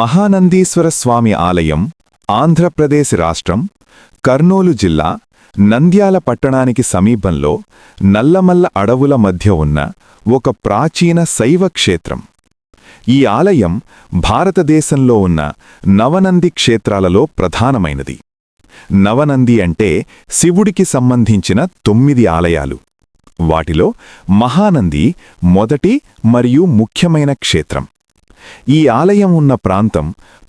మహానందీశ్వర స్వామి ఆలయం ఆంధ్రప్రదేశ్ రాష్ట్రం కర్నూలు జిల్లా నంద్యాల పట్టణానికి సమీపంలో నల్లమల్ల అడవుల మధ్య ఉన్న ఒక ప్రాచీన శైవ క్షేత్రం. ఈ ఆలయం భారతదేశంలో ఉన్న నవనంది క్షేత్రాలలో ప్రధానమైనది. నవనంది అంటే శివుడికి సంబంధించిన తొమ్మిది ఆలయాలు. వాటిలో మహానంది మొదటి మరియు ముఖ్యమైన క్షేత్రం. ఈ ఆలయం ఉన్న ప్రాంతం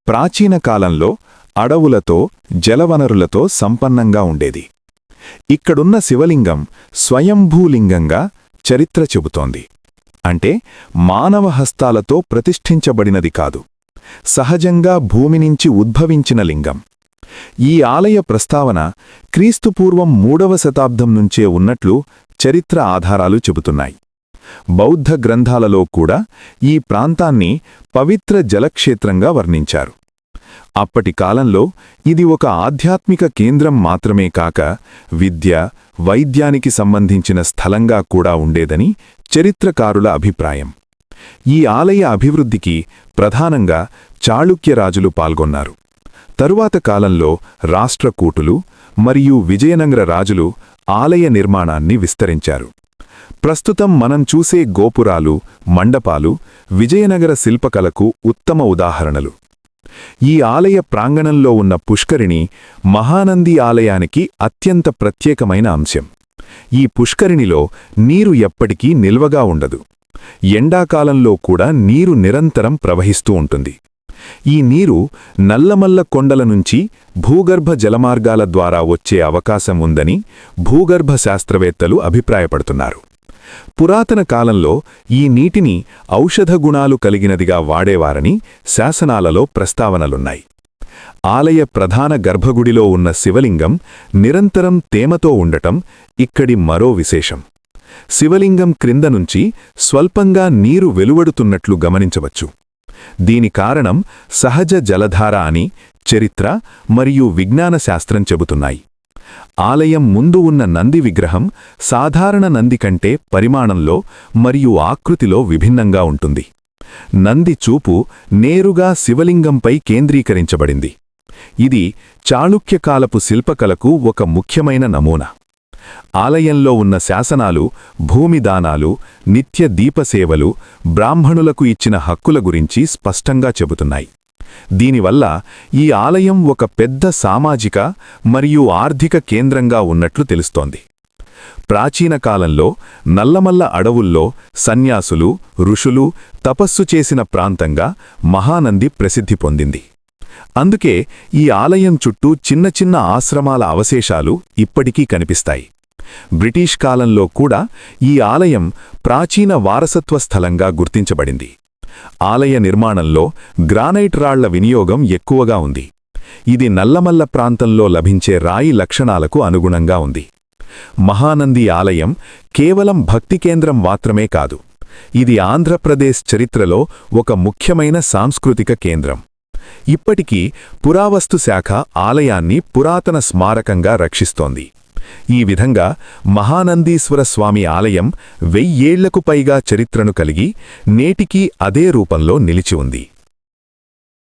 ప్రాచీన కాలంలో అడవులతో జలవనరులతో సంపన్నంగా ఉండేది. ఇక్కడున్న శివలింగం స్వయంభూలింగంగా చరిత్ర చెబుతోంది. అంటే మానవ హస్తాలతో ప్రతిష్ఠించబడినది కాదు. సహజంగా భూమి నుంచి ఉద్భవించిన లింగం. ఈ ఆలయ ప్రస్తావన క్రీస్తుపూర్వం మూడవ శతాబ్దం నుంచే ఉన్నట్లు చరిత్ర ఆధారాలు చెబుతున్నాయి. బౌద్ధ గ్రంథాలలో కూడా ఈ ప్రాంతాన్ని పవిత్ర జలక్షేత్రంగా వర్ణించారు. అప్పటి కాలంలో ఇది ఒక ఆధ్యాత్మిక కేంద్రం మాత్రమే కాక విద్య వైద్యానికి సంబంధించిన స్థలంగా కూడా ఉండేదని చరిత్రకారుల అభిప్రాయం. ఈ ఆలయ అభివృద్ధికి ప్రధానంగా చాళుక్యరాజులు పాల్గొన్నారు. తరువాత కాలంలో రాష్ట్రకూటులు మరియు విజయనగర రాజులు ఆలయ నిర్మాణాన్ని విస్తరించారు. ప్రస్తుతం మనం చూసే గోపురాలు మండపాలు విజయనగర శిల్పకలకు ఉత్తమ ఉదాహరణలు. ఈ ఆలయ ప్రాంగణంలో ఉన్న పుష్కరిణి మహానంది ఆలయానికి అత్యంత ప్రత్యేకమైన అంశం. ఈ పుష్కరిణిలో నీరు ఎప్పటికీ నిల్వగా ఉండదు. ఎండాకాలంలో కూడా నీరు నిరంతరం ప్రవహిస్తూ ఉంటుంది. ఈ నీరు నల్లమల్ల కొండల నుంచి భూగర్భ జలమార్గాల ద్వారా వచ్చే అవకాశం ఉందని భూగర్భ శాస్త్రవేత్తలు అభిప్రాయపడుతున్నారు. పురాతన కాలంలో ఈ నీటిని ఔషధ గుణాలు కలిగినదిగా వాడేవారని శాసనాలలో ప్రస్తావనలున్నాయి. ఆలయ ప్రధాన గర్భగుడిలో ఉన్న శివలింగం నిరంతరం తేమతో ఉండటం ఇక్కడి మరో విశేషం. శివలింగం క్రింద నుంచి స్వల్పంగా నీరు వెలువడుతున్నట్లు గమనించవచ్చు. దీని కారణం సహజ జలధార అని చరిత్ర మరియు విజ్ఞాన శాస్త్రం చెబుతున్నాయి. ఆలయం ముందు ఉన్న నంది విగ్రహం సాధారణ నంది కంటే పరిమాణంలో మరియు ఆకృతిలో విభిన్నంగా ఉంటుంది. నంది చూపు నేరుగా శివలింగంపై కేంద్రీకరించబడింది. ఇది చాళుక్యకాలపు శిల్పకలకు ఒక ముఖ్యమైన నమూనా. ఆలయంలో ఉన్న శాసనాలు భూమిదానాలు నిత్య దీపసేవలు బ్రాహ్మణులకు ఇచ్చిన హక్కుల గురించి స్పష్టంగా చెబుతున్నాయి. దీనివల్ల ఈ ఆలయం ఒక పెద్ద సామాజిక మరియు ఆర్థిక కేంద్రంగా ఉన్నట్లు తెలుస్తోంది. ప్రాచీన కాలంలో నల్లమల్ల అడవుల్లో సన్యాసులు ఋషులు తపస్సు చేసిన ప్రాంతంగా మహానంది ప్రసిద్ధి పొందింది. అందుకే ఈ ఆలయం చుట్టూ చిన్న చిన్న ఆశ్రమాల అవశేషాలు ఇప్పటికీ కనిపిస్తాయి. బ్రిటిష్ కాలంలో కూడా ఈ ఆలయం ప్రాచీన వారసత్వ స్థలంగా గుర్తించబడింది. ఆలయ నిర్మాణంలో గ్రానైట్ రాళ్ళ వినియోగం ఎక్కువగా ఉంది. ఇది నల్లమల్ల ప్రాంతంలో లభించే రాయి లక్షణాలకు అనుగుణంగా ఉంది. మహానంది ఆలయం కేవలం భక్తి కేంద్రం మాత్రమే కాదు. ఇది ఆంధ్రప్రదేశ్ చరిత్రలో ఒక ముఖ్యమైన సాంస్కృతిక కేంద్రం. ఇప్పటికీ పురావస్తు శాఖ ఆలయాన్ని పురాతన స్మారకంగా రక్షిస్తోంది. ఈ విధంగా మహానందీశ్వర స్వామి ఆలయం వెయ్యేళ్ళకు పైగా చరిత్రను కలిగి నేటికీ అదే రూపంలో నిలిచి ఉంది.